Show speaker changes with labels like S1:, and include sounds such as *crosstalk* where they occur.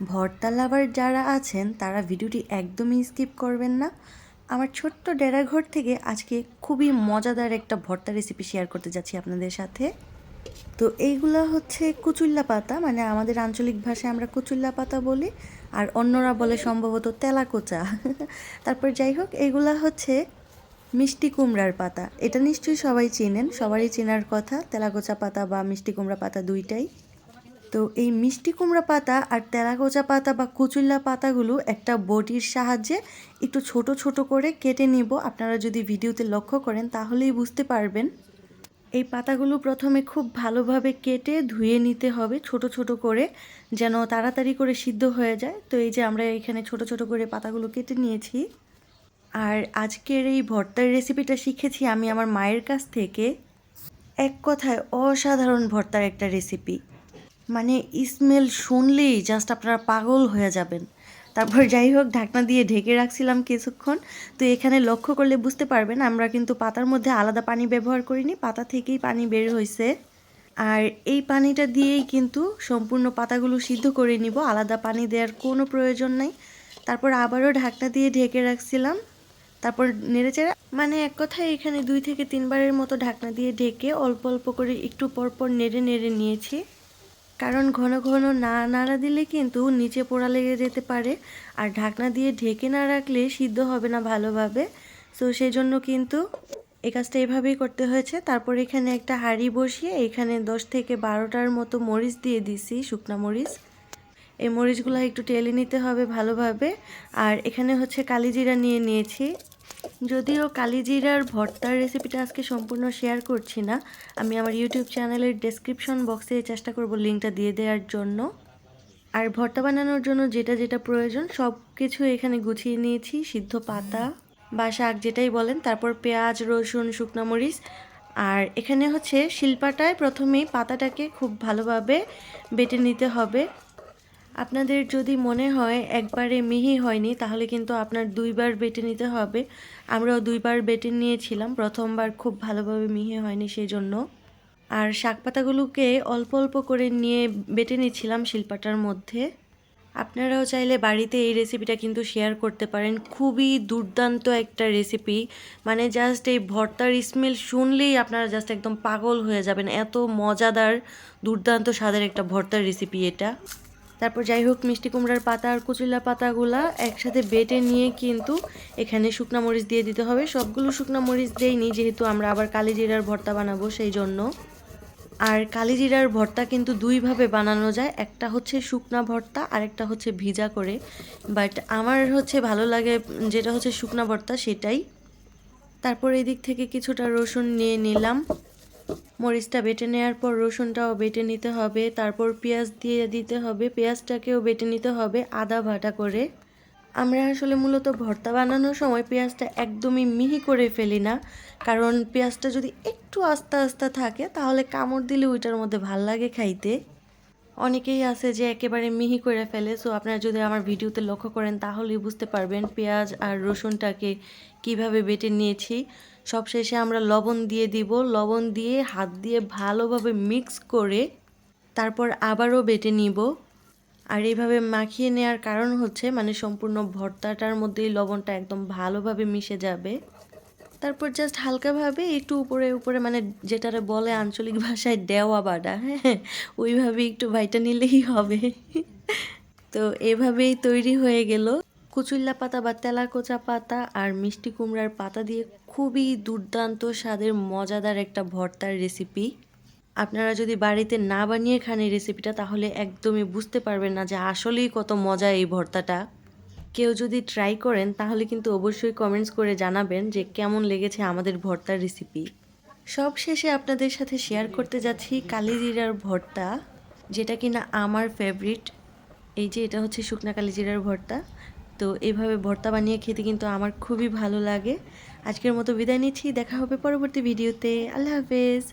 S1: ভর্তা লাভার যারা আছেন, তারা ভিডিওটি একদমই স্কিপ করবেন না। আমার ছোট্ট ডেরাঘর থেকে আজকে খুবই মজাদার একটা ভর্তা রেসিপি শেয়ার করতে যাচ্ছি আপনাদের সাথে। তো এইগুলা হচ্ছে কুচুল্লা পাতা মানে আমাদের আঞ্চলিক ভাষায় আমরা কুচুল্লা পাতা বলি, আর অন্যরা বলে সম্ভবত তেলাকোচা। *laughs* তারপর যাই হোক, এইগুলা হচ্ছে মিষ্টি কুমড়ার পাতা। এটা নিশ্চয়ই সবাই চেনেন, সবারই চেনার কথা, তেলাকোচা পাতা বা মিষ্টি কুমড়া পাতা দুইটাই। তো এই মিষ্টি কুমড়া পাতা আর তেলাকোচা পাতা বা কুচুল্লা পাতাগুলো একটা বটির সাহায্যে একটু ছোট ছোট করে কেটে নিব। আপনারা যদি ভিডিওতে লক্ষ্য করেন তাহলেই বুঝতে পারবেন। এই পাতাগুলো প্রথমে খুব ভালোভাবে কেটে ধুয়ে নিতে হবে ছোট ছোট করে যেন তাড়াতাড়ি করে সিদ্ধ হয়ে যায়। তো এই যে আমরা এখানে ছোট ছোট করে পাতাগুলো কেটে নিয়েছি। আর আজকের এই ভর্তার রেসিপিটা শিখেছি আমি আমার মায়ের কাছ থেকে। এক কথায় অসাধারণ ভর্তার একটা রেসিপি। মানে স্মেল শুনলেই জাস্ট আপনারা পাগল হয়ে যাবেন। তারপর যাই হোক, ঢাকনা দিয়ে ঢেকে রাখছিলাম কিছুক্ষণ। তো এখানে লক্ষ্য করলে বুঝতে পারবেন, আমরা কিন্তু পাতার মধ্যে আলাদা পানি ব্যবহার করিনি, পাতা থেকেই পানি বের হয়েছে আর এই পানিটা দিয়েই কিন্তু সম্পূর্ণ পাতাগুলো সিদ্ধ করে নিব, আলাদা পানি দেওয়ার কোনো প্রয়োজন নাই। তারপর আবারও ঢাকনা দিয়ে ঢেকে রাখছিলাম। তারপর নেড়েচেড়ে মানে এক কথায় এখানে দুই থেকে তিনবারের মতো ঢাকনা দিয়ে ঢেকে অল্প অল্প করে একটু পরপর নেড়ে নেড়ে নিয়েছি। কারণ ঘন ঘন না নাড়া দিলে কিন্তু নিচে পোড়া লেগে যেতে পারে। আর ঢাকনা দিয়ে ঢেকে না রাখলে সিদ্ধ হবে না ভালোভাবে। সো সেই জন্য কিন্তু এই কাজটা এভাবেই করতে হয়েছে। তারপর এখানে একটা হাঁড়ি বসিয়ে এখানে দশ থেকে বারোটার মতো মরিচ দিয়ে দিছি, শুকনা মরিচ। এই মরিচগুলো একটু টেলে নিতে হবে ভালোভাবে। আর এখানে হচ্ছে কালিজিরা নিয়ে নিয়েছি। যদিও কালিজিরার ভর্তার রেসিপিটা আজকে সম্পূর্ণ শেয়ার করছি না, আমি আমার ইউটিউব চ্যানেলের ডেসক্রিপশন বক্সে চেষ্টা করব লিঙ্কটা দিয়ে দেওয়ার জন্য। আর ভর্তা বানানোর জন্য যেটা যেটা প্রয়োজন সব কিছু এখানে গুছিয়ে নিয়েছি, সিদ্ধ পাতা বা শাক যেটাই বলেন, তারপর পেঁয়াজ, রসুন, শুকনো মরিচ। আর এখানে হচ্ছে শিল্পাটায় প্রথমেই পাতাটাকে খুব ভালোভাবে বেটে নিতে হবে। আপনাদের যদি মনে হয় একবারে মিহি হয়নি, তাহলে কিন্তু আপনার দুইবার বেটে নিতে হবে। আমরাও দুইবার বেটে নিয়েছিলাম, প্রথমবার খুব ভালোভাবে মিহি হয়নি সেই জন্য আর শাক পাতাগুলোকে অল্প অল্প করে নিয়ে বেটে নিচ্ছিলাম শিল্পাটার মধ্যে। আপনারাও চাইলে বাড়িতে এই রেসিপিটা কিন্তু শেয়ার করতে পারেন। খুবই দুর্দান্ত একটা রেসিপি। মানে জাস্ট এই ভর্তার স্মেল শুনলেই আপনারা জাস্ট একদম পাগল হয়ে যাবেন। এত মজাদার, দুর্দান্ত স্বাদের একটা ভর্তার রেসিপি এটা। তারপর যাই হোক মিষ্টি কুমড়ার পাতা আর কুচিলা পাতাগুলা একসাথে বেটে নিয়ে কিন্তু এখানে শুকনা মরিচ দিয়ে দিতে হবে। সবগুলো শুকনা মরিচ দেইনি, যেহেতু আমরা আবার কালিজিরার ভর্তা বানাবো সেই জন্য আর কালিজিরার ভর্তা কিন্তু দুইভাবে বানানো যায়, একটা হচ্ছে শুকনা ভর্তা আর একটা হচ্ছে ভিজা করে। বাট আমার হচ্ছে ভালো লাগে যেটা হচ্ছে শুকনা ভর্তা সেটাই। তারপর এই দিক থেকে কিছুটা রসুন নিয়ে নিলাম। মরিচটা বেটে নেওয়ার পর রসুনটাও বেটে নিতে হবে। তারপর পেঁয়াজ দিয়ে দিতে হবে। পেঁয়াজটাকেও বেটে নিতে হবে আদা ভাটা করে। আমরা আসলে মূলত ভর্তা বানানোর সময় পেঁয়াজটা একদমই মিহি করে ফেলি না। কারণ পেঁয়াজটা যদি একটু আস্তে আস্তে থাকে, তাহলে কামড় দিলে ওইটার মধ্যে ভালো লাগে খাইতে। অনেকেই আছে যে একেবারে মিহি করে ফেলে সো আপনারা যদি আমার ভিডিওতে লক্ষ্য করেন তাহলেই বুঝতে পারবেন পেঁয়াজ আর রসুনটাকে কীভাবে বেটে নিয়েছি। সবশেষে আমরা লবণ দিয়ে দিব, লবণ দিয়ে হাত দিয়ে ভালোভাবে মিক্স করে তারপর আবারও বেটে নিব। আর এইভাবে মাখিয়ে নেওয়ার কারণ হচ্ছে মানে সম্পূর্ণ ভর্তাটার মধ্যেই লবণটা একদম ভালোভাবে মিশে যাবে। তারপর জাস্ট হালকাভাবে একটু উপরে উপরে মানে যেটারে বলে আঞ্চলিক ভাষায় দেওয়া বাডা হ্যাঁ? ওইভাবে একটু ভাইটা নিলেই হবে। তো এভাবেই তৈরি হয়ে গেল। কুচুল্লা পাতা বা তেলাকোচা পাতা আর মিষ্টি কুমড়ার পাতা দিয়ে খুবই দুর্দান্ত স্বাদের মজাদার একটা ভর্তার রেসিপি আপনারা যদি বাড়িতে না বানিয়ে খান এই রেসিপিটা তাহলে একদমই বুঝতে পারবেন না যে আসলেই কত মজা এই ভর্তাটা। কেউ যদি ট্রাই করেন, তাহলে কিন্তু অবশ্যই কমেন্টস করে জানাবেন যে কেমন লেগেছে আমাদের ভর্তার রেসিপি সব শেষে আপনাদের সাথে শেয়ার করতে যাচ্ছি কালিজিরার ভর্তা, যেটা কিনা আমার ফেভারিট এই যে এটা হচ্ছে শুকনা কালিজিরার ভর্তা। তো এইভাবে ভর্তা বানিয়ে খেতে কিন্তু আমার খুবই ভালো লাগে। আজকের মতো বিদায় নিচ্ছি, দেখা হবে পরবর্তী ভিডিওতে আল্লাহ হাফেজ।